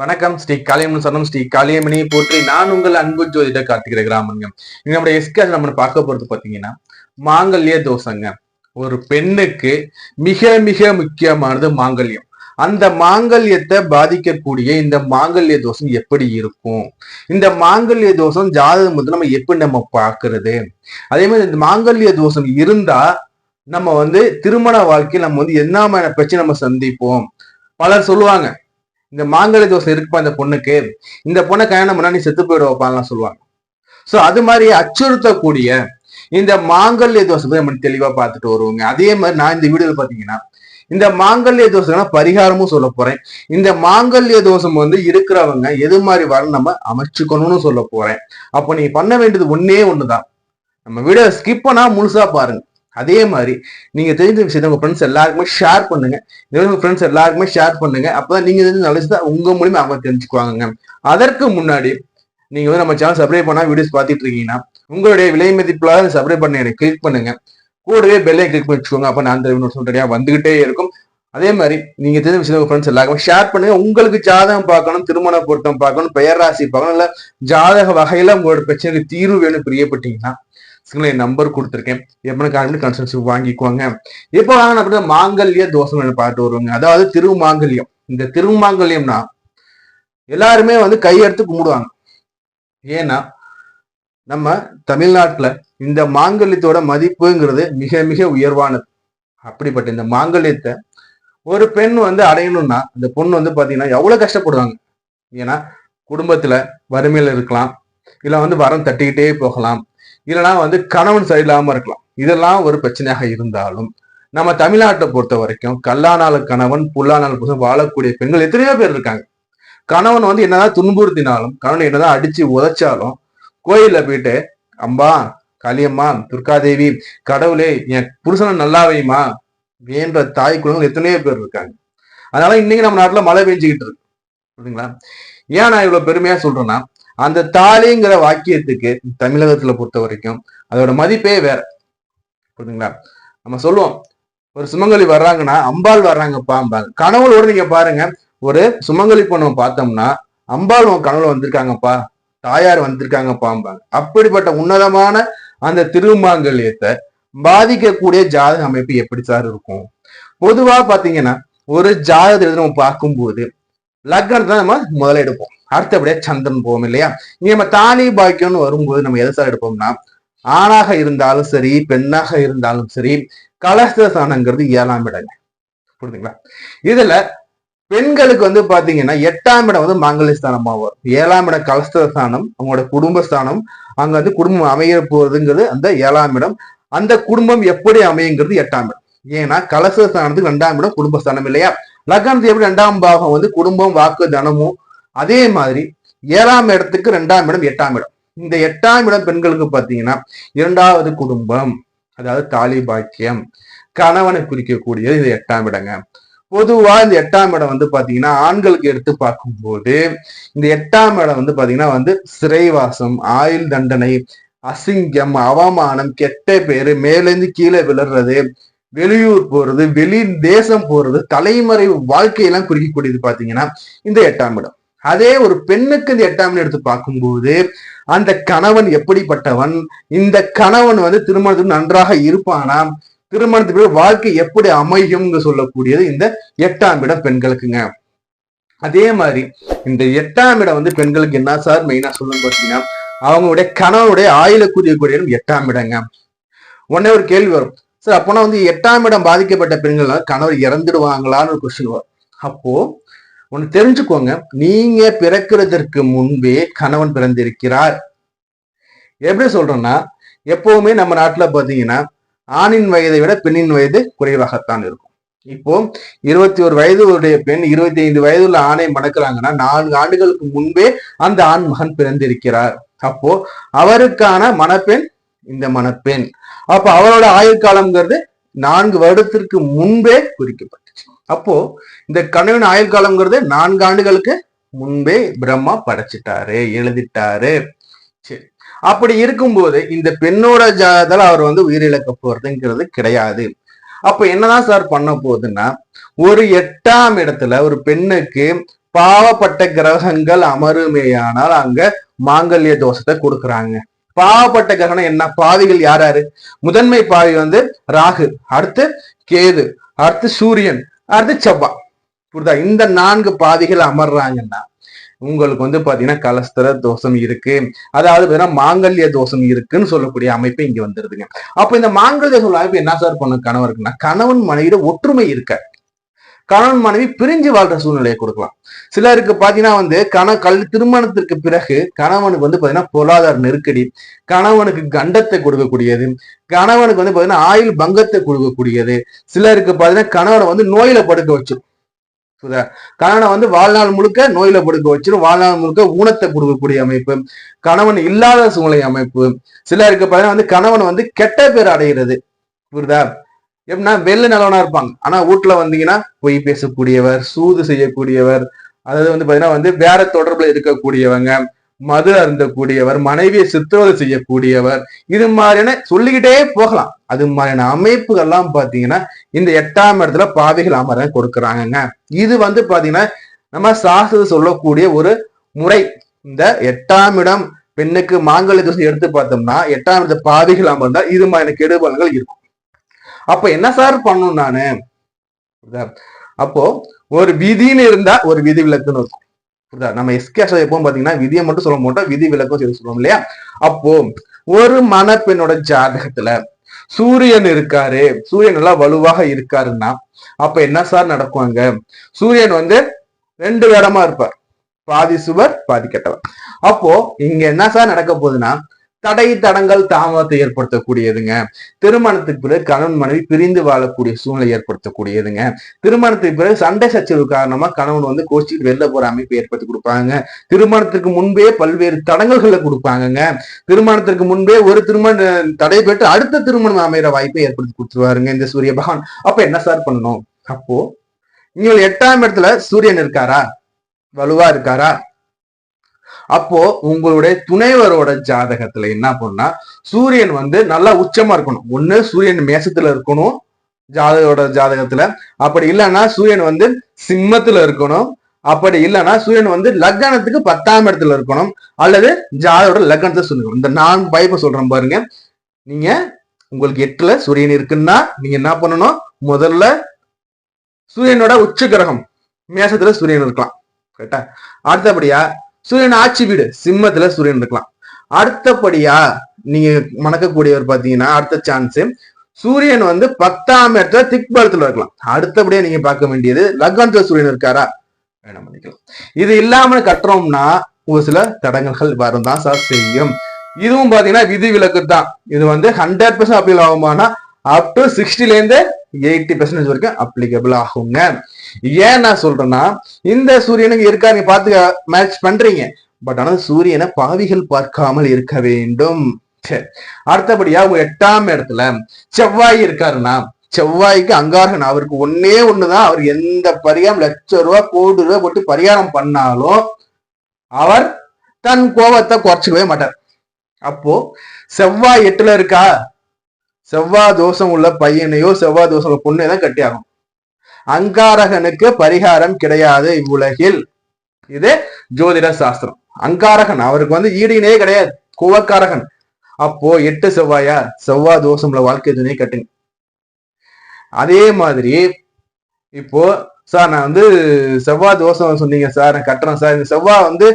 வணக்கம். ஸ்ரீ காளியம்மன் சரணம். ஸ்ரீ காளியம்மனை போற்றி நான் உங்கள் அன்பு ஜோதிட கார்த்திகிற கிராமங்க இங்க நம்முடைய நம்ம பார்க்க போறது பாத்தீங்கன்னா மாங்கல்ய தோஷங்க. ஒரு பெண்ணுக்கு மிக மிக முக்கியமானது மாங்கல்யம். அந்த மாங்கல்யத்தை பாதிக்கக்கூடிய இந்த மாங்கல்ய தோஷம் எப்படி இருக்கும்? இந்த மாங்கல்ய தோஷம் ஜாதகம் வந்து நம்ம எப்படி நம்ம பார்க்கறது? அதே மாதிரி இந்த மாங்கல்ய தோஷம் இருந்தா நம்ம வந்து திருமண வாழ்க்கையில் நம்ம வந்து என்ன மாதிரி பிரச்சனை நம்ம சந்திப்போம்? பலர் சொல்லுவாங்க இந்த மாங்கல்ய தோசை இருக்குப்பா இந்த பொண்ணுக்கு. இந்த பொண்ணை கல்யாணம் பண்ணா நீ செத்து போயிடுவாப்பான்லாம் சொல்லுவாங்க. ஸோ அது மாதிரி அச்சுறுத்தக்கூடிய இந்த மாங்கல்ய தோசை பத்தி நம்ம தெளிவா பார்த்துட்டு வருவோங்க. அதே மாதிரி நான் இந்த வீடியோல பாத்தீங்கன்னா இந்த மாங்கல்ய தோசைனா பரிகாரமும் சொல்ல போறேன். இந்த மாங்கல்ய தோஷம் வந்து இருக்கிறவங்க எது மாதிரி வர நம்ம அமைச்சுக்கணும்னு சொல்ல போறேன். அப்போ நீங்க பண்ண வேண்டியது ஒன்னே ஒண்ணுதான். நம்ம வீடியோ ஸ்கிப் பண்ணா முழுசா பாருங்க. அதே மாதிரி நீங்க தெரிஞ்ச விஷயத்த உங்க ஃப்ரெண்ட்ஸ் எல்லாருக்குமே ஷேர் பண்ணுங்க. இதே உங்க ஃப்ரெண்ட்ஸ் எல்லாருக்குமே ஷேர் பண்ணுங்க. அப்பதான் நீங்க தெரிஞ்ச நாலேஜ் தான் உங்க மூலியமா அவங்க தெரிஞ்சுக்குவாங்க அதற்கு முன்னாடி நீங்க வந்து நம்ம சேனல் சப்ஸ்கிரைப் பண்ணா வீடியோஸ் பார்த்துட்டு இருக்கீங்கன்னா உங்களுடைய விலை மதிப்புல சப்ஸ்கிரைப் பண்ண எனக்கு கிளிக் பண்ணுங்க. கூடவே பெல்லை கிளிக் பண்ணி வச்சுக்கோங்க. அப்ப நான் அந்த சொல்றேன் வந்துகிட்டே இருக்கும். அதே மாதிரி நீங்க தெரிஞ்ச விஷயம் உங்க ஃப்ரெண்ட்ஸ் எல்லாருக்குமே ஷேர் பண்ணுங்க. உங்களுக்கு ஜாதகம் பார்க்கணும் திருமண பொருத்தம் பார்க்கணும் பெயர் ராசி பார்க்கணும் இல்ல ஜாதக வகையில உங்களோட பிரச்சனைக்கு தீர்வு வேணும் பிரியப்பட்டீங்கன்னா என் நம்பர் கொடுத்துருக்கேன். எப்போ காரணம் கன்சல்ட் வாங்கிக்குவாங்க. இப்போ வாங்க அப்படின்னா மாங்கல்ய தோஷம் பார்த்து வருவாங்க அதாவது திருமாங்கல்யம். இந்த திருமாங்கல்யம்னா எல்லாருமே வந்து கையெடுத்து கும்பிடுவாங்க. ஏன்னா நம்ம தமிழ்நாட்டுல இந்த மாங்கல்யத்தோட மதிப்புங்கிறது மிக மிக உயர்வானது. அப்படிப்பட்ட இந்த மாங்கல்யத்தை ஒரு பெண் வந்து அடையணும்னா அந்த பொண்ணு வந்து பாத்தீங்கன்னா எவ்வளவு கஷ்டப்படுவாங்க. ஏன்னா குடும்பத்துல வறுமையில இருக்கலாம். இல்ல வந்து வரம் தட்டிக்கிட்டே போகலாம். இல்லைன்னா வந்து கணவன் சரியில்லாம இருக்கலாம். இதெல்லாம் ஒரு பிரச்சனையாக இருந்தாலும் நம்ம தமிழ்நாட்டை பொறுத்த வரைக்கும் கல்லானால கணவன் புல்லானால புருஷன் வாழக்கூடிய பெண்கள் எத்தனையோ பேர் இருக்காங்க. கணவன் வந்து என்னதான் துன்புறுத்தினாலும் கணவன் என்னதான் அடிச்சு உதைச்சாலும் கோயில்ல போயிட்டு அம்பா காளியம்மா துர்காதேவி கடவுளே என் புருஷனை நல்லா வைமா வேண்ட தாய் குழந்தைகள் எத்தனையோ பேர் இருக்காங்க. அதனால இன்னைக்கு நம்ம நாட்டுல மழை பெஞ்சுக்கிட்டு இருக்கு. புரியுதுங்களா? ஏன் நான் இவ்வளவு பெருமையா சொல்றேன்னா அந்த தாலிங்கிற வாக்கியத்துக்கு தமிழகத்துல பொறுத்த வரைக்கும் அதோட மதிப்பே வேற. புரியுதுங்களா நம்ம சொல்லுவோம் ஒரு சுமங்கலி வர்றாங்கன்னா அம்பாள் வர்றாங்கப்பா அம்பாள். கனவுளோட நீங்க பாருங்க ஒரு சுமங்கலி பொண்ணை பார்த்தோம்னா அம்பாள் உன் கனவுல வந்திருக்காங்கப்பா தாயார் வந்திருக்காங்கப்பா பாம்பாங்க அப்படிப்பட்ட உன்னதமான அந்த திருமாங்கல்யத்தை பாதிக்கக்கூடிய ஜாதக அமைப்பு எப்படி சார் இருக்கும்? பொதுவா பாத்தீங்கன்னா ஒரு ஜாதகத்தை நம்ம பார்க்கும்போது லக்னத்தை நம்ம முதல்ல எடுப்போம். அடுத்தபடியா சந்தம் போவோம் இல்லையா? இங்க நம்ம தாலி பாக்கியம்னு வரும்போது நம்ம எதை சார் எடுப்போம்னா ஆணாக இருந்தாலும் சரி பெண்ணாக இருந்தாலும் சரி கலஸ்தானங்கிறது ஏழாம் இடங்க புரியுதுங்களா இதுல பெண்களுக்கு வந்து பாத்தீங்கன்னா எட்டாம் இடம் வந்து மாங்கல்யஸ்தானமா வரும். ஏழாம் இடம் கலஸ்தானம் அவங்களோட குடும்பஸ்தானம் அங்க வந்து குடும்பம் அமைய போறதுங்கிறது அந்த ஏழாம் இடம். அந்த குடும்பம் எப்படி அமையுங்கிறது எட்டாம் இடம். ஏன்னா கலசஸ்தானத்துக்கு ரெண்டாம் இடம் குடும்பஸ்தானம் இல்லையா? லக்னத்துக்கு எப்படி ரெண்டாம் பாகம் வந்து குடும்பம் வாக்கு தனமும் அதே மாதிரி ஏழாம் இடத்துக்கு ரெண்டாம் இடம் எட்டாம் இடம். இந்த எட்டாம் இடம் பெண்களுக்கு பார்த்தீங்கன்னா இரண்டாவது குடும்பம் அதாவது தாலி பாக்கியம் கணவனை குறிக்கக்கூடியது இது எட்டாம் இடங்க. பொதுவா இந்த எட்டாம் இடம் வந்து பாத்தீங்கன்னா ஆண்களுக்கு எடுத்து பார்க்கும்போது இந்த எட்டாம் இடம் வந்து பாத்தீங்கன்னா வந்து சிறைவாசம் ஆயுள் தண்டனை அசிங்கம் அவமானம் கெட்ட பேரு மேலேந்து கீழே விழுறது வெளியூர் போறது வெளி தேசம் போறது தலைமறை வாழ்க்கையெல்லாம் குறிக்கக்கூடியது பாத்தீங்கன்னா இந்த எட்டாம் இடம். அதே ஒரு பெண்ணுக்கு இந்த எட்டாம் எடுத்து பார்க்கும்போது அந்த கணவன் எப்படிப்பட்டவன்? இந்த கணவன் வந்து திருமணத்துக்கு நன்றாக இருப்பானா? திருமணத்துக்கு வாழ்க்கை எப்படி அமையும்னு சொல்லக்கூடியது இந்த எட்டாம் இடம் பெண்களுக்குங்க. அதே மாதிரி இந்த எட்டாம் இடம் வந்து பெண்களுக்கு என்ன சார்? மெயினா சொல்லணும் பார்த்தீங்கன்னா அவங்களுடைய கணவனுடைய ஆயுள கூடிய எட்டாம் இடங்க. உடனே ஒரு கேள்வி வரும். சார் அப்போனா வந்து எட்டாம் இடம் பாதிக்கப்பட்ட பெண்கள் கணவர் இறந்துடுவாங்களான்னு ஒரு கொஸ்டின் வரும். அப்போ ஒன்று தெரிஞ்சுக்கோங்க. நீங்க பிறக்கிறதற்கு முன்பே கணவன் பிறந்திருக்கிறார். எப்படி சொல்றோம்னா எப்பவுமே நம்ம நாட்டுல பாத்தீங்கன்னா ஆணின் வயதை விட பெண்ணின் வயது குறைவாகத்தான் இருக்கும். இப்போ இருபத்தி ஒரு வயது உடைய பெண் இருபத்தி ஐந்து வயதுள்ள ஆணை மணக்கிறாங்கன்னா நான்கு ஆண்டுகளுக்கு முன்பே அந்த ஆண் மகன் பிறந்திருக்கிறார். அப்போ அவருக்கான மணப்பெண் இந்த மணப்பெண். அப்ப அவரோட ஆயுள் காலம்ங்கிறது நான்கு வருடத்திற்கு முன்பே குறிக்கப்பட்டது. அப்போ இந்த கணவன் ஆயுள் காலம்ங்கிறது நான்கு ஆண்டுகளுக்கு முன்பே பிரம்மா படைச்சிட்டாரு எழுதிட்டாரு. சரி. அப்படி இருக்கும்போது இந்த பெண்ணோட ஜாதல அவர் வந்து உயிரிழக்க போறதுங்கிறது கிடையாது. அப்ப என்னதான் சார் பண்ண போகுதுன்னா ஒரு எட்டாம் இடத்துல ஒரு பெண்ணுக்கு பாவப்பட்ட கிரகங்கள் அமருமேயானால் அங்க மாங்கல்ய தோஷத்தை கொடுக்குறாங்க. பாவப்பட்ட கிரகணம் என்ன? பாவிகள் யார் யாரு? முதன்மை பாவி வந்து ராகு அடுத்து கேது அடுத்து சூரியன். அடுத்து செவ்வாய் புரிதா? இந்த நான்கு பாதிகள் அமர்றாங்கன்னா உங்களுக்கு வந்து பாத்தீங்கன்னா கலஸ்தர தோஷம் இருக்கு. அதாவது பாத்தீங்கன்னா மாங்கல்ய தோஷம் இருக்குன்னு சொல்லக்கூடிய அமைப்பு இங்க வந்துருதுங்க. அப்ப இந்த மாங்கல்ய சொல்ல அமைப்பு என்ன சார் பண்ணும் கணவருக்குன்னா கணவன் மனைவியோட ஒற்றுமை இருக்க. கணவன் மனைவி பிரிஞ்சு வாழ்ற சூழ்நிலையை கொடுக்கலாம். சிலருக்கு பாத்தீங்கன்னா வந்து கண கல் திருமணத்திற்கு பிறகு கணவனுக்கு வந்து பாத்தீங்கன்னா பொருளாதார நெருக்கடி கணவனுக்கு கண்டத்தை கொடுக்கக்கூடியது கணவனுக்கு வந்து பாத்தீங்கன்னா ஆயுள் பங்கத்தை கொடுக்கக்கூடியது சிலருக்கு பாத்தீங்கன்னா கணவனை வந்து நோயில படுக்க வச்சிடும் கணவனை வந்து வாழ்நாள் முழுக்க நோயில படுக்க வச்சிரும் வாழ்நாள் முழுக்க ஊனத்தை கொடுக்கக்கூடிய அமைப்பு கணவன் இல்லாத சூழ்நிலை அமைப்பு. சிலருக்கு பாத்தீங்கன்னா வந்து கணவன் வந்து கெட்ட பேர் அடைகிறது புரியுதா? எப்படின்னா வெள்ள நல்லவனா இருப்பாங்க. ஆனா வீட்டுல வந்தீங்கன்னா பொய் பேசக்கூடியவர் சூது செய்யக்கூடியவர் அதாவது வந்து பாத்தீங்கன்னா வந்து வேற தொடர்புல இருக்கக்கூடியவங்க மது அருந்தக்கூடியவர் மனைவியை சித்திரவதை செய்யக்கூடியவர் இது மாதிரியான சொல்லிக்கிட்டே போகலாம். அது மாதிரியான அமைப்புகள்லாம் பாத்தீங்கன்னா இந்த எட்டாம் இடத்துல பாவிகள் அமர கொடுக்குறாங்கங்க. இது வந்து பாத்தீங்கன்னா நம்ம சாஸ்திர சொல்லக்கூடிய ஒரு முறை. இந்த எட்டாம் இடம் பெண்ணுக்கு மாங்கல்ய தோசை எடுத்து பார்த்தோம்னா எட்டாம் இடத்துல பாவிகள் அமர்ந்தா இது மாதிரியான கெடுபலன்கள் இருக்கும். அப்ப என்ன சார் பண்ணும் நானு? அப்போ ஒரு விதின்னு இருந்தா ஒரு விதி விலக்குன்னு இருக்கும். புரியுதா? நம்ம எஸ்கேஷ் எப்பவும் பாத்தீங்கன்னா விதியை மட்டும் சொல்ல மாட்டோம் விதி விலக்கும் சொல்லி சொல்லுவோம் இல்லையா? அப்போ ஒரு மணப்பெண்ணோட ஜாதகத்துல சூரியன் இருக்காரு சூரியன் நல்லா வலுவாக இருக்காருன்னா அப்ப என்ன சார் நடக்கும் அங்க? சூரியன் வந்து ரெண்டு வேடமா இருப்பார். பாதி சுவர் பாதி கெட்டவர். அப்போ இங்க என்ன சார் நடக்க போகுதுன்னா தடை தடங்கள் தாமதத்தை ஏற்படுத்தக்கூடியதுங்க. திருமணத்துக்கு பிறகு கணவன் மனைவி பிரிந்து வாழக்கூடிய சூழ்நிலை ஏற்படுத்தக்கூடியதுங்க. திருமணத்துக்கு பிறகு சண்டை சச்சரவு காரணமா கணவன் வந்து கோச்சிட்டு வெளில போற அமைப்பு ஏற்படுத்தி கொடுப்பாங்க திருமணத்திற்கு முன்பே பல்வேறு தடங்கல்களை கொடுப்பாங்கங்க. திருமணத்திற்கு முன்பே ஒரு திருமண தடை பெற்று அடுத்த திருமணம் அமைகிற வாய்ப்பை ஏற்படுத்தி கொடுத்துருவாருங்க இந்த சூரிய பகவான். அப்ப என்ன சார் பண்ணணும்? அப்போ நீங்கள் எட்டாம் இடத்துல சூரியன் இருக்காரா? வலுவா இருக்காரா? அப்போ உங்களுடைய துணைவரோட ஜாதகத்துல என்ன பண்ணா சூரியன் வந்து நல்லா உச்சமா இருக்கணும். ஒண்ணு சூரியன் மேசத்துல இருக்கணும் ஜாதகோட ஜாதகத்துல. அப்படி இல்லைன்னா சூரியன் வந்து சிம்மத்துல இருக்கணும். அப்படி இல்லைன்னா சூரியன் வந்து லக்னத்துக்கு பத்தாம் இடத்துல இருக்கணும். அல்லது ஜாதகோட லக்னத்தை சொல்லணும் இந்த நான் பைப்பை சொல்றேன் பாருங்க. நீங்க உங்களுக்கு எட்டுல சூரியன் இருக்குன்னா நீங்க என்ன பண்ணணும்? முதல்ல சூரியனோட உச்ச கிரகம் மேசத்துல சூரியன் இருக்கலாம். கரெக்டா அடுத்தபடியா சூரியன் ஆட்சி வீடு சிம்மத்துல சூரியன் இருக்கலாம். அடுத்தபடியா நீங்க மணக்கக்கூடியவர் பாத்தீங்கன்னா அடுத்த சான்ஸ் சூரியன் வந்து பத்தாம் இடத்துல திக்பலத்துல இருக்கலாம். அடுத்தபடியா நீங்க பார்க்க வேண்டியது லக்னத்துல சூரியன் இருக்காரா? வேணாம் பண்ணிக்கலாம் இது இல்லாம கட்டுறோம்னா ஒரு சில தடங்கல்கள் வரும் தான் சார் செய்யும். இதுவும் பாத்தீங்கன்னா விதி விலக்கு தான். இது வந்து ஹண்ட்ரட் பர்சன்ட் அப்பீல் ஆகுமானா அப் டு சிக்ஸ்டில இருந்து எயிட்டி பர்சன்டேஜ் வரைக்கும் அப்ளிகபிள் ஆகுங்க. ஏன் நான் சொல்றேன்னா இந்த சூரியனுக்கு இருக்கா நீங்க பார்த்து மேட்ச் பண்றீங்க. பட் ஆனா சூரியனை பாவிகள் பார்க்காமல் இருக்க வேண்டும். அடுத்தபடியா உங்க எட்டாம் இடத்துல செவ்வாய் இருக்காருன்னா செவ்வாய்க்கு அங்காரகன் அவருக்கு ஒன்னே ஒண்ணுதான். அவர் எந்த பரிகாரம் லட்சம் ரூபாய் கோடி ரூபாய் போட்டு பரிகாரம் பண்ணாலும் அவர் தன் கோபத்தை குறைச்சிக்கவே மாட்டார். அப்போ செவ்வாய் எட்டுல இருக்கா? செவ்வாய் தோஷம் உள்ள பையனையோ செவ்வாய் தோஷம் உள்ள பொண்ணை தான் கட்டியாகும் அங்காரகனுக்கு பரிகாரம் கிடையாது இவ்வுலகில். இது ஜோதிட சாஸ்திரம். அங்காரகன் அவருக்கு வந்து ஈடினே கிடையாது. குவக்காரகன். அப்போ எட்டு செவ்வாயா? செவ்வாய் தோஷம்ல வாழ்க்கை துணை கட்டுங்க. அதே மாதிரி இப்போ சார் நான் வந்து செவ்வாய் தோஷம் சொன்னீங்க சார் நான் கட்டுறேன் சார். இந்த செவ்வாய் வந்து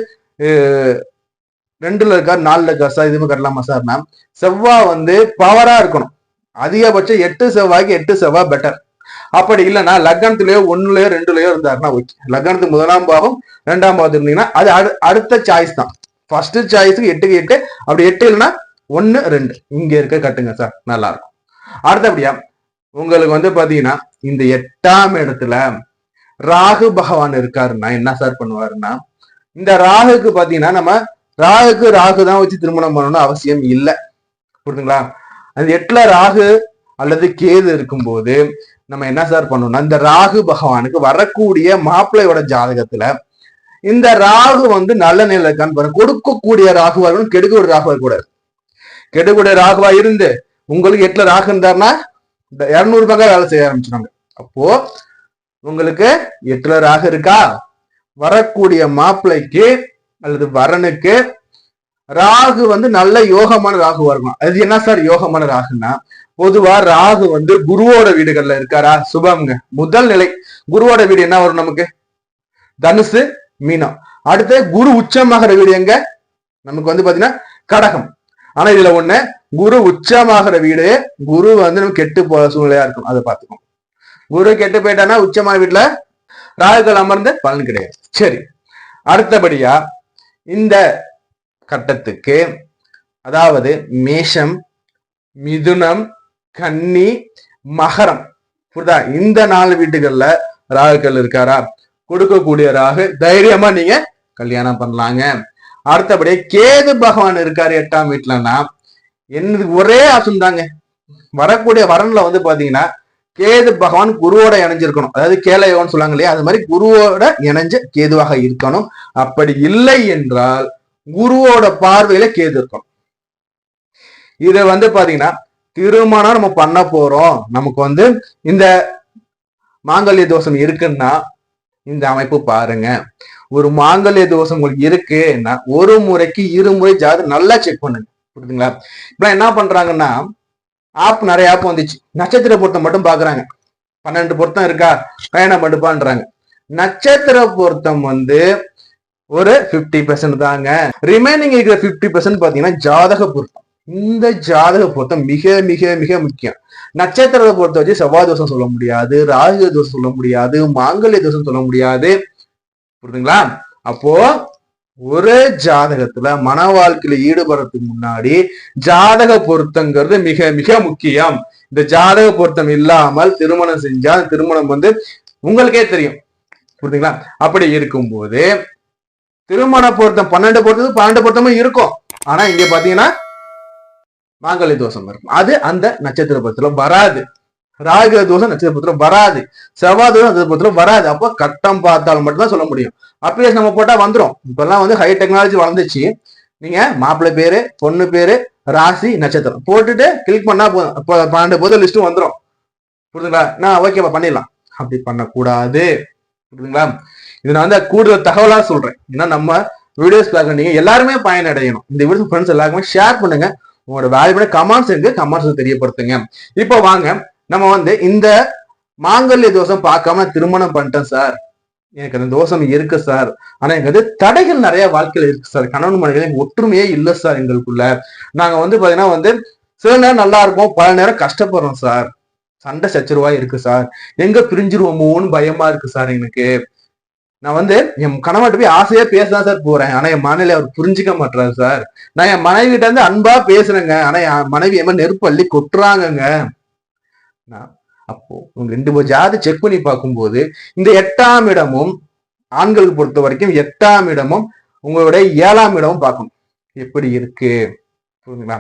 ரெண்டுல இருக்கா நாலுல இருக்கா சார். இதுவும் கட்டலாமா சார்னா செவ்வாய் வந்து பவரா இருக்கணும். அதிகபட்சம் எட்டு செவ்வாய்க்கு எட்டு செவ்வாய் பெட்டர் அப்படி இல்லைன்னா லக்னத்திலேயோ ஒன்னுலயோ ரெண்டுலயோ இருந்தாருன்னா ஓகே லக்னத்துக்கு முதலாம் பாவம் ரெண்டாம் பாவம் இருந்தீங்கன்னா அது அடு- அடுத்த சாய்ஸ் தான். ஃபர்ஸ்ட் சாய்ஸுக்கு எட்டுக்கு எட்டு அப்படி எட்டு இல்லைன்னா ஒன்னு ரெண்டு. இங்க இருக்க கட்டுங்க சார் நல்லா இருக்கும் அடுத்தபடியா உங்களுக்கு வந்து பாத்தீங்கன்னா இந்த எட்டாம் இடத்துல ராகு பகவான் இருக்காருன்னா என்ன சார் பண்ணுவாருன்னா இந்த ராகுக்கு பாத்தீங்கன்னா நம்ம ராகுக்கு ராகு தான் வச்சு திருமணம் பண்ணணும்னு அவசியம் இல்லை. புரியுதுங்களா அந்த எட்டுல ராகு அல்லது கேது இருக்கும்போது நம்ம என்ன சார் பண்ணணும்னா இந்த ராகு பகவானுக்கு வரக்கூடிய மாப்பிள்ளையோட ஜாதகத்துல இந்த ராகு வந்து நல்ல நிலையில இருக்கான்னு பாருங்க. கொடுக்கக்கூடிய ராகுவா இருக்கணும் கெடுக்கூடிய ராகுவா கூட. கெடுக்கூடிய ராகுவா இருந்து உங்களுக்கு எட்டுல ராகு இருந்தாருன்னா இந்த இருநூறு பக்கம் வேலை செய்ய ஆரம்பிச்சிருவாங்க. அப்போ உங்களுக்கு எட்டுல ராகு இருக்கா? வரக்கூடிய மாப்பிள்ளைக்கு அல்லது வரனுக்கு ராகு வந்து நல்ல யோகமான ராகுவா இருக்கும் அது என்ன சார் யோகமான ராகுன்னா பொதுவா ராகு வந்து குருவோட வீடுகள்ல இருக்காரா? சுபம்ங்க. முதல் நிலை. குருவோட வீடு என்ன வரும் நமக்கு? தனுசு மீனம். அடுத்து குரு உச்சமாகிற வீடு எங்க? நமக்கு வந்து பாத்தீங்கன்னா கடகம். ஆனா இதுல ஒண்ணு குரு உச்சமாகிற வீடு குரு வந்து நம்ம கெட்டு போற சூழ்நிலையா இருக்கும். அதை பார்த்துக்கோம் குரு கெட்டு போயிட்டானா உச்சமான வீட்டுல ராகுகள் அமர்ந்து பலன் கிடையாது. சரி. அடுத்தபடியா இந்த கட்டத்துக்கு அதாவது மேஷம் மிதுனம் கன்னி மகரம். புரியுதா இந்த நாலு வீட்டுகள்ல ராகுக்கள் இருக்காரா? கொடுக்கக்கூடிய ராகு தைரியமா நீங்க கல்யாணம் பண்ணலாங்க. அடுத்தபடியே கேது பகவான் இருக்காரு எட்டாம் வீட்டுலன்னா என்னது ஒரே அசும் தாங்க. வரக்கூடிய வரன்ல வந்து பாத்தீங்கன்னா கேது பகவான் குருவோட இணைஞ்சிருக்கணும். அதாவது கேலயோன்னு சொல்லுவாங்க இல்லையா? அது மாதிரி குருவோட இணைஞ்ச கேதுவாக இருக்கணும். அப்படி இல்லை என்றால் குருவோட பார்வையில கேது இருக்கும் இது வந்து பாத்தீங்கன்னா திருமணம் நம்ம பண்ண போறோம். நமக்கு வந்து இந்த மாங்கல்ய தோஷம் இருக்குன்னா இந்த அமைப்பு பாருங்க. ஒரு மாங்கல்ய தோஷம் உங்களுக்கு இருக்குன்னா ஒரு முறைக்கு இருமுறை ஜாதகம் நல்லா செக் பண்ணுங்க. புரியுதுங்களா? இப்ப என்ன பண்றாங்கன்னா ஆப் நிறைய ஆப் வந்துச்சு. நட்சத்திர பொருத்தம் மட்டும் பாக்குறாங்க. பன்னெண்டு பொருத்தம் இருக்கா? பயணம் பண்ணுப்பான்றாங்க. நட்சத்திர பொருத்தம் வந்து ஒரு ஃபிஃப்டி பெர்சன்ட் தாங்க. ரிமைனிங் இருக்கிற ஃபிஃப்டி பெர்சன்ட் பாத்தீங்கன்னா ஜாதக பொருத்தம். இந்த ஜாதக பொருத்தம் மிக மிக மிக முக்கியம். நட்சத்திரத்தை பொறுத்த வச்சு செவ்வாய் தோஷம் சொல்ல முடியாது ராகு தோஷம் சொல்ல முடியாது மாங்கல்ய தோஷம் சொல்ல முடியாது. புரியுதுங்களா? அப்போ ஒரு ஜாதகத்துல மன வாழ்க்கையில ஈடுபடுறதுக்கு முன்னாடி ஜாதக பொருத்தங்கிறது மிக மிக முக்கியம். இந்த ஜாதக பொருத்தம் இல்லாமல் திருமணம் செஞ்சா திருமணம் வந்து உங்களுக்கே தெரியும். புரியுதுங்களா? அப்படி இருக்கும்போது திருமண பொருத்தம் பன்னெண்டு பொருத்தம் பன்னெண்டு பொருத்தமும் இருக்கும். ஆனா இங்க பாத்தீங்கன்னா மாங்கல்ய தோஷம் இருக்கும். அது அந்த நட்சத்திர பொருத்தத்துல வராது. ராகு தோஷம் நட்சத்திர பத்திரம் வராது. செவ்வாய் தோஷம் நட்சத்திர பத்திரம் வராது. அப்போ கட்டம் பார்த்தால் மட்டும்தான் சொல்ல முடியும். அப்ளிகேஷன் நம்ம போட்டா வந்துடும் இப்பெல்லாம் வந்து ஹை டெக்னாலஜி வளர்ந்துச்சு. நீங்க மாப்பிள்ளை பேரு பொண்ணு பேரு ராசி நட்சத்திரம் போட்டுட்டு கிளிக் பண்ணா போதும் இப்போ பன்னெண்டு போதும் லிஸ்ட்டும் வந்துடும் புரியுதுங்களா நான் ஓகேப்பா பண்ணிடலாம். அப்படி பண்ணக்கூடாது. புரியுதுங்களா இது நான் வந்து கூடுதல் தகவலா சொல்றேன். ஏன்னா நம்ம வீடியோஸ் பார்க்க நீங்க எல்லாருமே பயனடையணும். இந்த வீடியோ ஃப்ரெண்ட்ஸ் எல்லாருக்குமே ஷேர் பண்ணுங்க. உங்களோட வேல்யூபிள் கமெண்ட்ஸ் இருக்கு கமெண்ட்ஸ் தெரியப்படுத்துங்க. இப்போ வாங்க நம்ம வந்து இந்த மாங்கல்ய தோஷம் பார்க்காம திருமணம் பண்ணிட்டேன் சார் எனக்கு அந்த தோஷம் இருக்கு சார் ஆனா எனக்கு வந்து தடைகள் நிறைய வாழ்க்கையில இருக்கு சார் கணவன் மனைவி ஒற்றுமையே இல்லை சார் எங்களுக்குள்ள. நாங்க வந்து பாத்தீங்கன்னா வந்து சில நேரம் நல்லா இருப்போம் பல நேரம் கஷ்டப்படுறோம் சார் சண்டை சச்சரவா இருக்கு சார் எங்க பிரிஞ்சிருவோமோன்னு பயமா இருக்கு சார் எனக்கு. நான் வந்து என் கணவர்கிட்ட போய் ஆசையா பேசதான் சார் போறேன். ஆனா என் மனைவி அவர் புரிஞ்சுக்க மாட்டாரு சார். நான் என் மனைவி கிட்ட இருந்து அன்பா பேசுறேங்க. ஆனா என் மனைவி என் நெருப்பு அள்ளி கொட்டுறாங்கங்க. நான் அப்போ உங்க ரெண்டு மூணு ஜாதி செக் பண்ணி பார்க்கும்போது இந்த எட்டாம் இடமும் ஆண்களுக்கு பொறுத்த வரைக்கும் எட்டாம் இடமும் உங்களுடைய ஏழாம் இடமும் பார்க்கணும். எப்படி இருக்கு? புரியுதுங்களா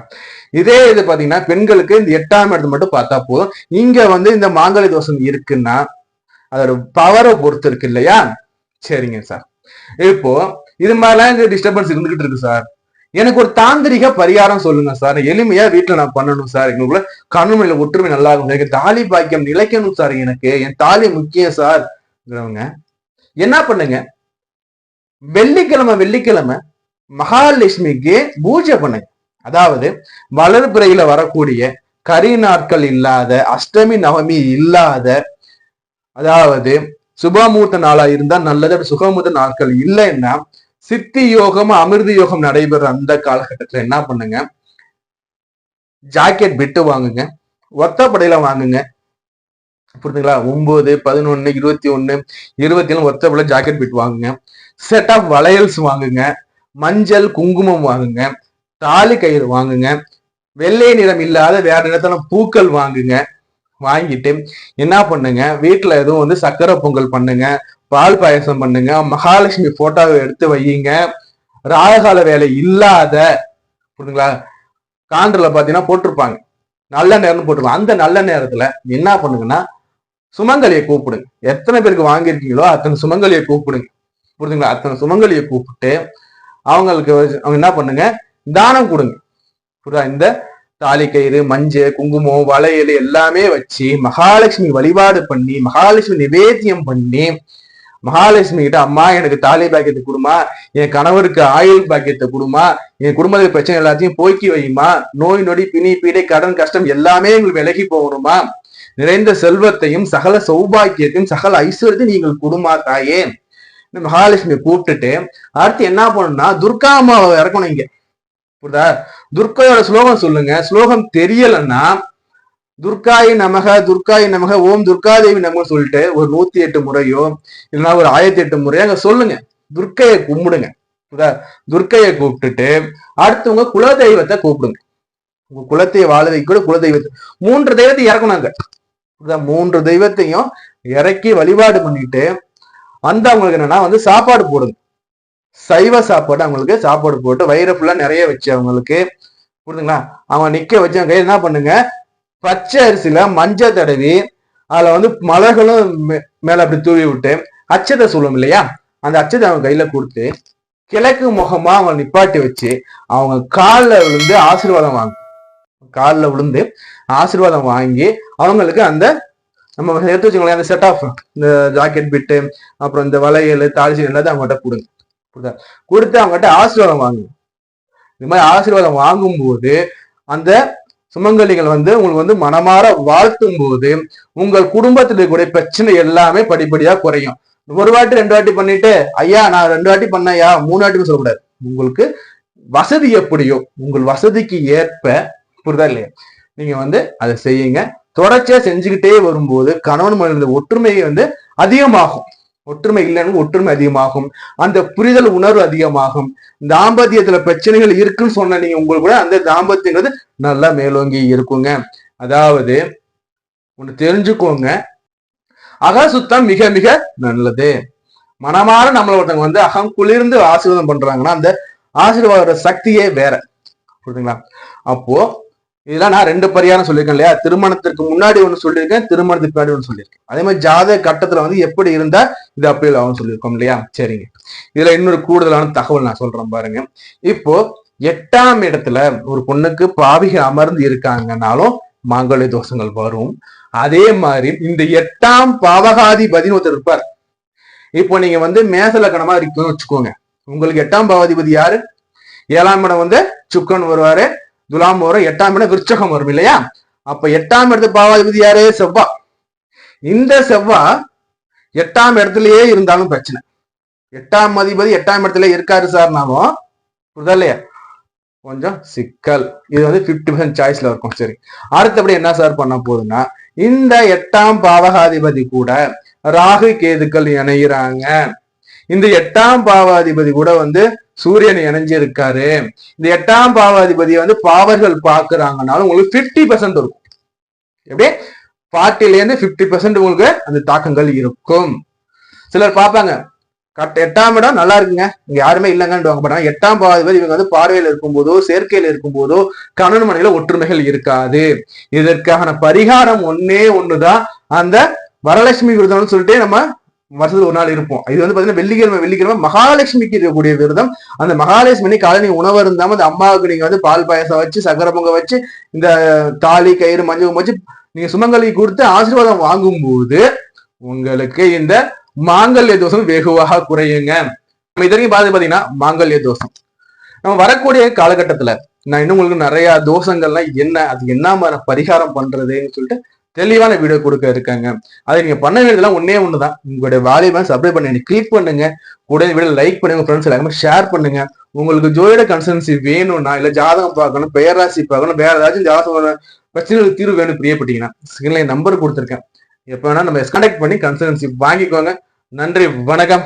இதே இது பாத்தீங்கன்னா பெண்களுக்கு இந்த எட்டாம் இடத்தை மட்டும் பார்த்தா போதும். இங்க வந்து இந்த மாங்கல்ய தோஷம் இருக்குன்னா அதோட பவரை பொறுத்து இருக்கு இல்லையா? சரிங்க சார் இப்போ இது மாதிரிலாம் டிஸ்டர்பன்ஸ் இருந்துகிட்டு இருக்கு சார் எனக்கு ஒரு தாந்திரிக பரிகாரம் சொல்லுங்க சார் எளிமையா வீட்டுல நான் பண்ணணும் சார் எங்களுக்குள்ள கண்ணுமையில ஒற்றுமை நல்லா இருக்கும். எனக்கு தாலி பாக்கியம் நிலைக்கணும் சார் எனக்கு என் தாலி முக்கியம் சார் என்ன பண்ணுங்க? வெள்ளிக்கிழமை வெள்ளிக்கிழமை மகாலட்சுமிக்கு பூஜை பண்ணுங்க. அதாவது வளர்பிறையில வரக்கூடிய கரி நாட்கள் இல்லாத அஷ்டமி நவமி இல்லாத அதாவது சுபமூர்த்த நாளா இருந்தா நல்லது சுகமூர்த்த நாட்கள் இல்லைன்னா சித்தி யோகம் அமிர்த யோகம் நடைபெற அந்த காலகட்டத்துல என்ன பண்ணுங்க? ஜாக்கெட் பிட்டு வாங்குங்க. ஒத்தப்படையில வாங்குங்க. புரிஞ்சுங்களா ஒன்பது பதினொன்னு இருபத்தி ஒன்னு இருபத்தி ஏழு ஒத்தப்படையில ஜாக்கெட் பிட் வாங்குங்க. செட் ஆஃப் வளையல்ஸ் வாங்குங்க. மஞ்சள் குங்குமம் வாங்குங்க. தாலி கயிறு வாங்குங்க. வெள்ளை நிறம் இல்லாத வேற நிறத்துல பூக்கள் வாங்குங்க. வாங்கிட்டு என்ன பண்ணுங்க? வீட்டுல எதுவும் வந்து சக்கரை பொங்கல் பண்ணுங்க பால் பாயசம் பண்ணுங்க மகாலட்சுமி போட்டோவை எடுத்து வையுங்க. ராககால வேலை இல்லாத புரியுதுங்களா? காண்டில் பார்த்தீங்கன்னா போட்டிருப்பாங்க. நல்ல நேரம்னு போட்டிருப்பாங்க. அந்த நல்ல நேரத்துல என்ன பண்ணுங்கன்னா சுமங்கலியை கூப்பிடுங்க. எத்தனை பேருக்கு வாங்கியிருக்கீங்களோ அத்தனை சுமங்கலியை கூப்பிடுங்க. புரியுதுங்களா? அத்தனை சுமங்கலியை கூப்பிட்டு அவங்களுக்கு அவங்க என்ன பண்ணுங்க? தானம் கொடுங்க. புரியுதா? இந்த தாலி கயிறு மஞ்சள் குங்குமம் வளையல் எல்லாமே வச்சு மகாலட்சுமி வழிபாடு பண்ணி மகாலட்சுமி நிவேத்தியம் பண்ணி மகாலட்சுமி கிட்ட அம்மா எனக்கு தாலி பாக்கியத்தை கொடுமா என் கணவருக்கு ஆயுள் பாக்கியத்தை கொடுமா என் குடும்பத்துக்கு பிரச்சனை எல்லாத்தையும் போக்கி வையுமா நோய் நொடி பிணி பீடை கடன் கஷ்டம் எல்லாமே எங்களுக்கு விலகி போகணுமா? நிறைந்த செல்வத்தையும் சகல சௌபாக்கியத்தையும் சகல ஐஸ்வர்யத்தையும் நீங்கள் கொடுமா தாயே? மகாலட்சுமியை கூப்பிட்டுட்டு அடுத்து என்ன பண்ணணும்னா துர்கா அம்மாவை இறக்கணும் இங்க. புரியுதா? துர்க்கையோட ஸ்லோகம் சொல்லுங்க. ஸ்லோகம் தெரியலன்னா துர்காய் நமக துர்காய் நமக ஓம் துர்காதேவி நமக சொல்லிட்டு ஒரு நூத்தி எட்டு முறையோ இல்லைன்னா ஒரு ஆயிரத்தி எட்டு முறையோ அங்க சொல்லுங்க. துர்க்கையை கும்பிடுங்க. புரியுதா? துர்க்கையை கூப்பிட்டுட்டு அடுத்தவங்க குலதெய்வத்தை கூப்பிடுங்க. உங்க குலத்தை வாழ வைக்கூட குலதெய்வத்தை. மூன்று தெய்வத்தை இறக்கணும் அங்க. புரியுதா? மூன்று தெய்வத்தையும் இறக்கி வழிபாடு பண்ணிட்டு வந்தவங்களுக்கு என்னன்னா வந்து சாப்பாடு போடுங்க. சைவ சாப்பாடு அவங்களுக்கு சாப்பாடு போட்டு வயிறு ஃபுல்லா நிறைய வச்சு அவங்களுக்கு. புரிதுங்களா அவங்க நிக்க வச்சு அவங்க கையில என்ன பண்ணுங்க? பச்சை அரிசியில மஞ்சள் தடவி அதுல வந்து மலர்களும் மே- மேல அப்படி தூவி விட்டு அச்சதை சொல்லுவோம் இல்லையா? அந்த அச்சதை அவங்க கையில கொடுத்து கிழக்கு முகமா அவங்க நிப்பாட்டி வச்சு அவங்க காலில் விழுந்து ஆசீர்வாதம் வாங்க காலில் விழுந்து ஆசீர்வாதம் வாங்கி அவங்களுக்கு அந்த நம்ம எடுத்து வச்சுக்கோங்களேன் அந்த செட் ஆஃப் இந்த ஜாக்கெட் பிட்டு அப்புறம் இந்த வளையல் தாலிச்சி எல்லாத்தையும் அவங்ககிட்ட கொடுங்க. கொடுத்து அவங்ககிட்ட ஆசீர்வாதம் வாங்குங்க இந்த மாதிரி ஆசீர்வாதம் வாங்கும்போது அந்த சுமங்கலிகள் வந்து உங்களுக்கு வந்து மனமாற வாழ்த்தும் போது உங்கள் குடும்பத்தில் இருக்கக்கூடிய பிரச்சனை எல்லாமே படிப்படியா குறையும். ஒரு வாட்டி ரெண்டு வாட்டி பண்ணிட்டு ஐயா நான் ரெண்டு வாட்டி பண்ணையா மூணு வாட்டி சொல்லக்கூடாது. உங்களுக்கு வசதி எப்படியோ உங்கள் வசதிக்கு ஏற்ப புரிதா இல்லையா? நீங்க வந்து அதை செய்யுங்க. தொடர்ச்சியா செஞ்சுக்கிட்டே வரும்போது கணவன் மனித ஒற்றுமை வந்து அதிகமாகும். ஒற்றுமை இல்லைன்னு ஒற்றுமை அதிகமாகும். அந்த புரிதல் உணர்வு அதிகமாகும். தாம்பத்தியத்துல பிரச்சனைகள் இருக்குன்னு சொன்ன நீங்க உங்களுக்கு கூட அந்த தாம்பத்தியங்கிறது நல்லா மேலோங்கி இருக்குங்க. அதாவது ஒன்று தெரிஞ்சுக்கோங்க. அகசுத்தம் மிக மிக நல்லது. மனமாற நம்மள ஒருத்தவங்க வந்து அகம் குளிர்ந்து ஆசீர்வாதம் பண்றாங்கன்னா அந்த ஆசீர்வாத சக்தியே வேற. புரியுதுங்களா? அப்போ இதெல்லாம் நான் ரெண்டு பரிகாரம் சொல்லியிருக்கேன் இல்லையா? திருமணத்திற்கு முன்னாடி ஒன்று சொல்லியிருக்கேன் திருமணத்துக்கு பின்னாடி ஒன்று சொல்லியிருக்கேன். அதே மாதிரி ஜாதக கட்டத்துல வந்து எப்படி இருந்தா இது அப்பீல் ஆகும் சொல்லியிருக்கோம் இல்லையா? சரிங்க. இதுல இன்னொரு கூடுதலான தகவல் நான் சொல்றேன் பாருங்க. இப்போ எட்டாம் இடத்துல ஒரு பொண்ணுக்கு பாவிகள் அமர்ந்து இருக்காங்கனாலும் மாங்கல்ய தோஷங்கள் வரும். அதே மாதிரி இந்த எட்டாம் பாவகாதிபதினு ஒருத்தர் இருப்பார். இப்போ நீங்க வந்து மேசலக்கணமா இருக்குன்னு வச்சுக்கோங்க. உங்களுக்கு எட்டாம் பாவாதிபதி யாரு? ஏழாம் இடம் வந்து சுக்கன் வருவாரு. துலாம் வரும் எட்டாம் இடம் விருச்சகம் வரும் இல்லையா? அப்ப எட்டாம் இடத்து பாவாதிபதி யாரு? செவ்வா. இந்த செவ்வா எட்டாம் இடத்துலயே இருந்தாலும் பிரச்சனை. எட்டாம் அதிபதி எட்டாம் இடத்துல இருக்காரு சார்னாலும் புரியுதா இல்லையா? கொஞ்சம் சிக்கல். இது வந்து பிப்டி பர்சன்ட் சாய்ஸ்ல இருக்கும் சரி. அடுத்தபடி என்ன சார் பண்ண போகுதுன்னா இந்த எட்டாம் பாவகாதிபதி கூட ராகு கேதுக்கள் இணைகிறாங்க இந்த எட்டாம் பாவாதிபதி கூட வந்து சூரியன் இணைஞ்சிருக்காரு. இந்த எட்டாம் பாவாதிபதியை வந்து பாவர்கள் பாக்குறாங்கனாலும் உங்களுக்கு பிப்டி பெர்சன்ட் இருக்கும். எப்படி? பார்ட்டிலேருந்து பிப்டி பெர்சன்ட் உங்களுக்கு அந்த தாக்கங்கள் இருக்கும். சிலர் பார்ப்பாங்க கரெக்ட் எட்டாம் இடம் நல்லா இருக்குங்க. இங்க யாருமே இல்லைங்கன்னு வாங்க. போறாங்க எட்டாம் பாவாதிபதி இவங்க வந்து பார்வையில் இருக்கும்போதோ சேர்க்கையில் இருக்கும்போதோ கணவன் மனையில ஒற்றுமைகள் இருக்காது. இதற்கான பரிகாரம் ஒன்னே ஒண்ணுதான். அந்த வரலட்சுமி விருதம்னு சொல்லிட்டு நம்ம வருஷத்துல ஒரு நாள் இருப்போம். இது வந்து பாத்தீங்கன்னா வெள்ளிக்கிழமை வெள்ளிக்கிழமை மகாலட்சுமிக்கு இருக்கக்கூடிய விரதம். அந்த மகாலட்சுமி காலை உணவு இருந்தாம அந்த அம்மாவுக்கு நீங்க வந்து பால் பாயசம் வச்சு சக்கரை பொங்க வச்சு இந்த தாலி கயிறு மஞ்சள் வச்சு நீங்க சுமங்கலி கொடுத்து ஆசீர்வாதம் வாங்கும்போது உங்களுக்கு இந்த மாங்கல்ய தோஷம் வெகுவாக குறையுங்க. நம்ம இதனையும் பார்த்து பாத்தீங்கன்னா மாங்கல்ய தோஷம். நம்ம வரக்கூடிய காலகட்டத்துல நான் இன்னும் உங்களுக்கு நிறைய தோஷங்கள்லாம் என்ன அது என்ன மாதிரி பரிகாரம் பண்றதுன்னு சொல்லிட்டு தெளிவான வீடியோ கொடுக்க இருக்காங்க. அதை நீங்க பண்ண வேண்டியதெல்லாம் ஒன்னே ஒண்ணுதான். உங்களுடைய வேலையை சப்ஸ்கிரைப் பண்ணி கிளிக் பண்ணுங்க. கூட வீடியோ லைக் பண்ணுங்க ஃப்ரெண்ட்ஸ் எல்லாருமே ஷேர் பண்ணுங்க. உங்களுக்கு ஜோதிட கன்சல்டன்சி வேணும்னா இல்ல ஜாதகம் பார்க்கணும் பெயராசி பார்க்கணும் வேற ஏதாச்சும் ஜாதகம் பிரச்சனைகளுக்கு தீர்வு வேணும் பிரியப்பட்டீங்கன்னா ஸ்கிரீன்ல நம்பர் கொடுத்துருக்கேன். எப்ப வேணா நம்ம கான்டாக்ட் பண்ணி கன்சல்டன்சி வாங்கிக்கோங்க. நன்றி வணக்கம்.